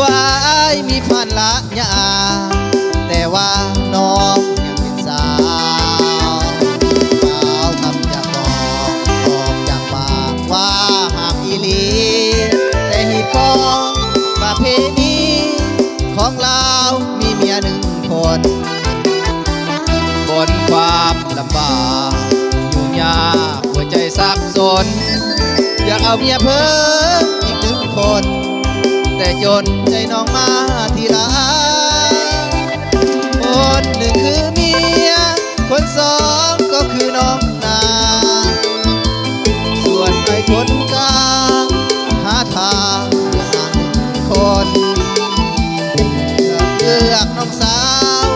วอายมีพันละยาแต่ว่าน้องยังเป็นสาวสาวคำอยากบอกออกจากปากว่าหากอีหลี แต่หีกองประเพณีของเรามีเมียหนึ่งคนบนความลำบากอยุ่ยากหัวใจสับสน อยากเอาเมียเพิ่ม แต่จนใจน้องมาทีหละคนหนึ่งคือเมีย คนสองก็คือน้องนา ส่วนไอ้คนกลางหาทางหาคนเลือกน้องสาว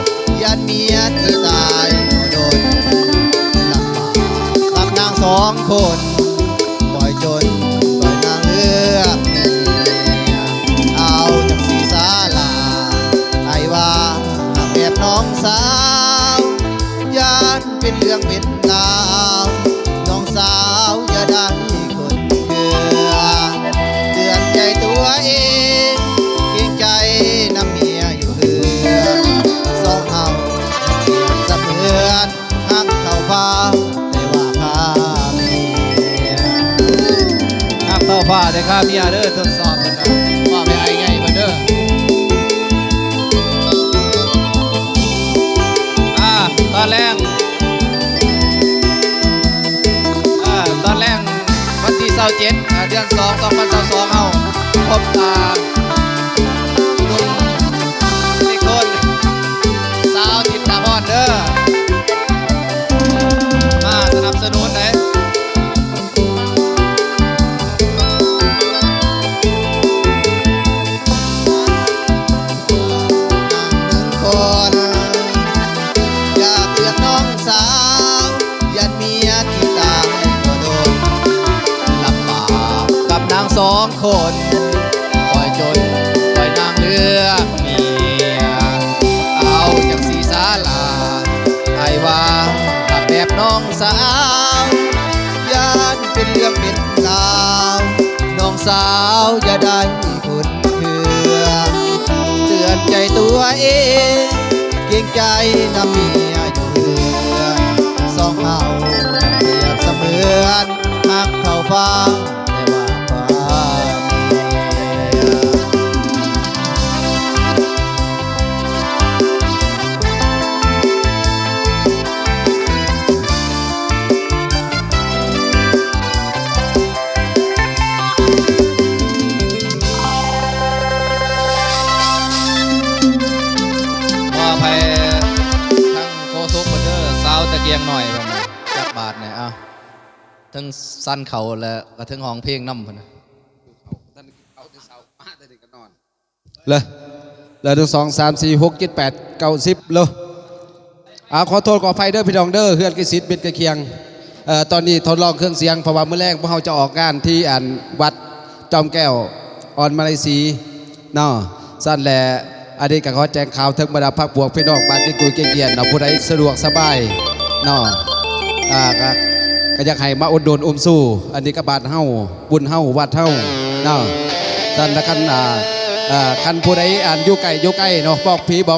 ยันเมียที่ตายโดนลำบากกับนางสองคน น้องสาวยันเป็นเรื่องเป็นราวน้องสาวอย่าได้คนเกลือเตือนใจตัวเองเกรงใจน้ำเมียอยู่เหือนสองเฮาเปรียบเสมือนหักเท่าฟ้าแต่ว่าข้าเมียหักเท่าฟ้าได้ค่าเมียเด้อทดสอบนะครับว่าไม่ไอ้ไงมาเด้อ เสาเจ็ดเดือนสองสองพันสองเอาพบตา องคนปล่อยจนปล่อยนางเลือกเมีย เอาจากสีสาลาไอ้ว่าถ้าแบบน้องสาวยานเป็นเรื่องเป็นราว น้องสาวอย่าได้คุณเคือเตือนใจตัวเอง เกรงใจน้ำเมียอยู่เรือนสองเฮาเปรียบเสมือนหักเท่าฟ้า เกียงหน่อยแบบนี้จักบาทเนี่ยเอาทั้งสั้นเขาและก็ทั้งห้องเพลงน้ำพนนะท่านเอาแต่เสามาแต่เด็กก็นอนเลยเลยหนึ่งสองสามสี่หกเจ็ดแปดเก้าสิบเลยอาขอโทษขออภัยเด้อพี่น้องเด้อเฮือนกิสิทธิ์เบ็ดกระเคียงเอ่อตอนนี้ทดลองเครื่องเสียงเพราะว่ามื้อแรกพวกเราจะออกงานที่อ่านวัดจอมแก้วออนมาเลซีเนาะสั้นแหละอันนี้ก็ขอแจ้งข่าวถึงบรรดาพักบวกพี่น้องบ้านที่กุยเกียนๆเนาะผู้ใดสะดวกสบาย เนาะอ่าก็ก็อยากให้มาอดโดนอมสู้ อันนี้ก็บาดเฮาบุญเฮาวัดเฮาเนาะท่านละคันอ่าอ่าคันผู้ใดอ่านอยู่ไกลอยู่ใกล้เนาะบอกผีบอก